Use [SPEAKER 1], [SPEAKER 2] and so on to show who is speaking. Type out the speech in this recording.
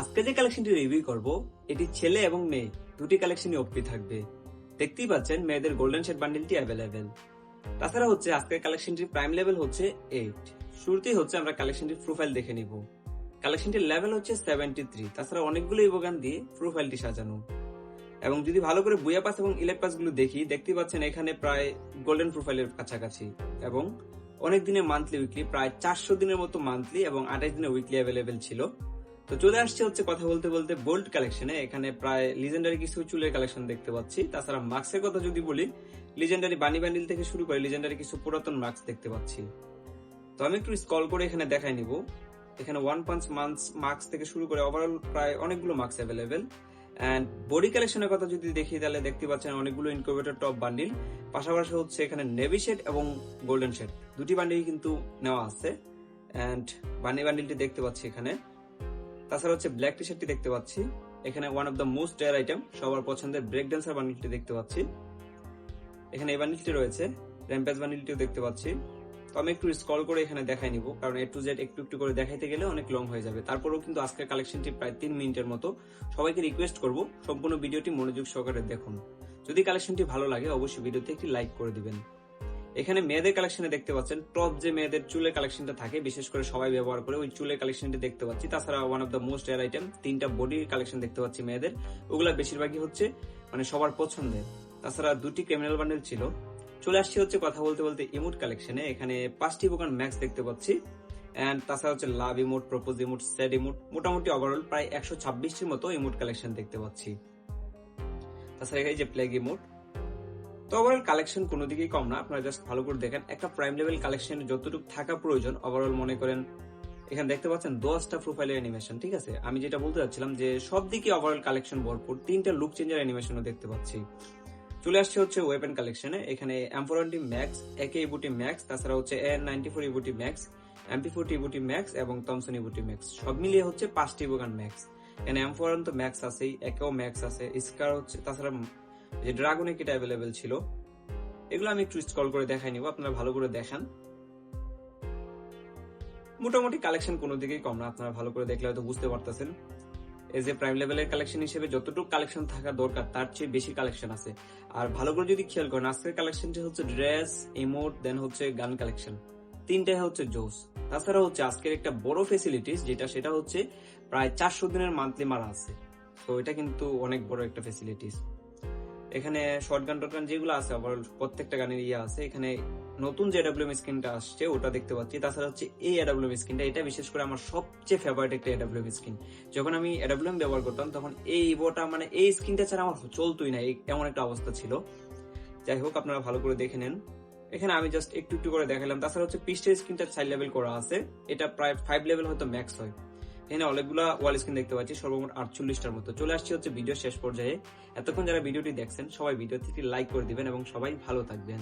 [SPEAKER 1] আজকে যে কালেকশনটি রিভিউ করব, এটি ছেলে এবং মেয়ে, দুটি কালেকশনই ওপি থাকবে। দেখতেই পাচ্ছেন, মেয়েদের গোল্ডেন শেড বান্ডিলটি অ্যাভেলেবেল তাছাড়া হচ্ছে, আজকের কালেকশনটির প্রাইম লেভেল হচ্ছে এইট শুরুতেই হচ্ছে, আমরা কালেকশনটির প্রোফাইল দেখে নিব। কালেকশনটির লেভেল হচ্ছে সেভেন্টি থ্রি তাছাড়া অনেকগুলো ইবোগান দিয়ে প্রোফাইলটি সাজানো। এবং যদি ভালো করে বুয়া পাস এবং ইলেট পাসগুলো দেখি দেখতে পাচ্ছেন এখানে প্রায় গোল্ডেন প্রোফাইলের কাছাকাছি। এবং অনেক দিনের মান্থলি উইকলি প্রায় চারশো দিনের মতো মান্থলি এবং আঠাশ দিনের উইকলি অ্যাভেলেবেল ছিল। তো চলে আসছে হচ্ছে কথা বলতে বলতে বোল্ড কালেকশনে এখানে প্রায় লিজেন্ডারি কিছু চুলের কালেকশন দেখতে পাচ্ছি। তাছাড়া মাস্কের কথা যদি বলি লিজেন্ডারি বানি ব্যান্ডিল থেকে শুরু করে লিজেন্ডারি কিছু পুরাতন মাস্ক দেখতে পাচ্ছি। তো আমি একটু স্কল করে এখানে দেখাই নিব। এখানে ওয়ান পাঞ্চ মান্থস মার্কস থেকে শুরু করে ওভারঅল প্রায় অনেকগুলো মার্কস অ্যাভেলেবেল অ্যান্ড বডি কালেকশনের কথা যদি দেখি, তাহলে দেখতে পাচ্ছেন অনেকগুলো ইনকিউবেটর টপ বান্ডিল পাশাপাশি হচ্ছে এখানে নেভি শেড এবং গোল্ডেন শেড দুটি বান্ডিল কিন্তু নেওয়া আছে। অ্যান্ড বানি বান্ডিলটি দেখতে পাচ্ছি এখানে। তাছাড়া হচ্ছে ব্ল্যাক টি শার্টটি দেখতে পাচ্ছি। এখানে one of the most rare item সবার পছন্দের ব্রেক ড্যান্সার বান্ডিলটি দেখতে পাচ্ছি। এখানে এই বান্ডিলটি রয়েছে র্যাম্পেজ বান্ডিলটিও দেখতে পাচ্ছি। তো আমি একটু স্কল করে এখানে দেখাই নিব, কারণ এ টু জেড একটু একটু করে দেখাইতে গেলে অনেক লং হয়ে যাবে। তারপরেও কিন্তু আজকের কালেকশনটি প্রায় তিন মিনিটের মতো। সবাইকে রিকোয়েস্ট করব, সম্পূর্ণ ভিডিওটি মনোযোগ সহকারে দেখুন। যদি কালেকশনটি ভালো লাগে, অবশ্যই ভিডিওতে একটি লাইক করে দিবেন। এখানে মেয়েদের কালেকশনে দেখতে পাচ্ছেন টপ যে মেয়েদের চুলের কালেকশনটা থাকে, বিশেষ করে সবাই ব্যবহার করে ওই চুলের কালেকশনটি দেখতে পাচ্ছি। তাছাড়া one of the most rare item তিনটা বডির কালেকশন দেখতে পাচ্ছি মেয়েদের। ওগুলা বেশিরভাগই হচ্ছে মানে সবার পছন্দের। তাছাড়া দুটি ক্রিমিনাল বান্ডেল ছিল। চলে আসছি হচ্ছে কথা বলতে বলতে ইমোট কালেকশনে এখানে পাঁচটি বোকান ম্যাক্স দেখতে পাচ্ছি। এন্ড তাছাড়া হচ্ছে love emote propose emote sad emote মোটামুটি ওভারঅল প্রায় একশো ছাব্বিশটির মতো ইমোট কালেকশন দেখতে পাচ্ছি। তাছাড়া এই যে প্লেগ ইমোট তো ওভারঅল কালেকশন কোনো দিকেই কম না। আপনারা জাস্ট ভালো করে দেখেন। একটা প্রাইম লেভেল কালেকশন যতটুকু থাকা প্রয়োজন ওভারঅল মনে করেন, এখানে দেখতে পাচ্ছেন দশটা প্রোফাইলের অ্যানিমেশন ঠিক আছে? আমি যেটা বলতে চাচ্ছিলাম যে সব দিকে ওভারঅল কালেকশন ভরপুর। তিনটা লুক চেঞ্জার অ্যানিমেশনও দেখতে পাচ্ছি। চলে আসছে হচ্ছে ওয়েপেন কালেকশনে এখানে এমফোরানটি ম্যাক্স একে ইবুটি ম্যাক্স তাছাড়া হচ্ছে এন নাইনটি ফোর ইবুটি ম্যাক্স এমপি ফোর ইবুটি ম্যাক্স এবং থমসন ইবুটি ম্যাক্স সব মিলিয়ে হচ্ছে পাঁচটি ইবুগান ম্যাক্স এখানে এমফোরান তো ম্যাক্স আছেই একেও ম্যাক্স আছে স্কার হচ্ছে, তাছাড়া যে ড্রাগনে কিটা অ্যাভেলেবেল ছিল, এগুলো আমি একটু স্ক্রল করে দেখাই নিব, আপনারা ভালো করে দেখান। মোটামুটি কালেকশন কোনো দিকেই কম না, আপনারা ভালো করে দেখলে হয়তো বুঝতে পারতেছেন। এই যে প্রাইম লেভেলের কালেকশন হিসেবে যতটুকু কালেকশন থাকা দরকার, তার চেয়ে বেশি কালেকশন আছে। আর ভালো করে যদি খেয়াল করেন, আজকের কালেকশনটি হচ্ছে ড্রেস ইমোট দেন হচ্ছে গান কালেকশন তিনটাই হচ্ছে জোস। তাছাড়া হচ্ছে আজকের একটা বড় ফেসিলিটিস যেটা সেটা হচ্ছে প্রায় চারশো দিনের মান্থলি মারা আছে। তো এটা কিন্তু অনেক বড় একটা ফেসিলিটিস এখানে শর্ট গান টট গান যেগুলো আছে আবার প্রত্যেকটা গানের ইয়ে আছে। এখানে নতুন যে এডাব্লিউএম স্কিনটা আসছে, ওটা দেখতে পাচ্ছি। তাছাড়া হচ্ছে এই এডাব্লিউএম স্কিনটা এটা বিশেষ করে আমার সবচেয়ে ফেভারিট একটা এডাব্লিউএম স্কিন যখন আমি এডাব্লিউএম ব্যবহার করতাম, তখন এই ইভোটা মানে এই স্কিনটা ছাড়া আমার চলতোই না এমন একটা অবস্থা ছিল। যাই হোক, আপনারা ভালো করে দেখে নেন। এখানে আমি জাস্ট একটু একটু করে দেখালাম। তাছাড়া হচ্ছে পিস্টের স্ক্রিনটা চার লেভেল করা আছে। এটা প্রায় ফাইভ লেভেল হয়তো ম্যাক্স হয়। এখানে অনেকগুলো ওয়াল স্ক্রিন দেখতে পাচ্ছি, সর্বমোট আটচল্লিশটার মতো। চলে আসছি হচ্ছে ভিডিও শেষ পর্যায়ে। এতক্ষণ যারা ভিডিওটি দেখছেন, সবাই ভিডিও থেকে লাইক করে দিবেন এবং সবাই ভালো থাকবেন।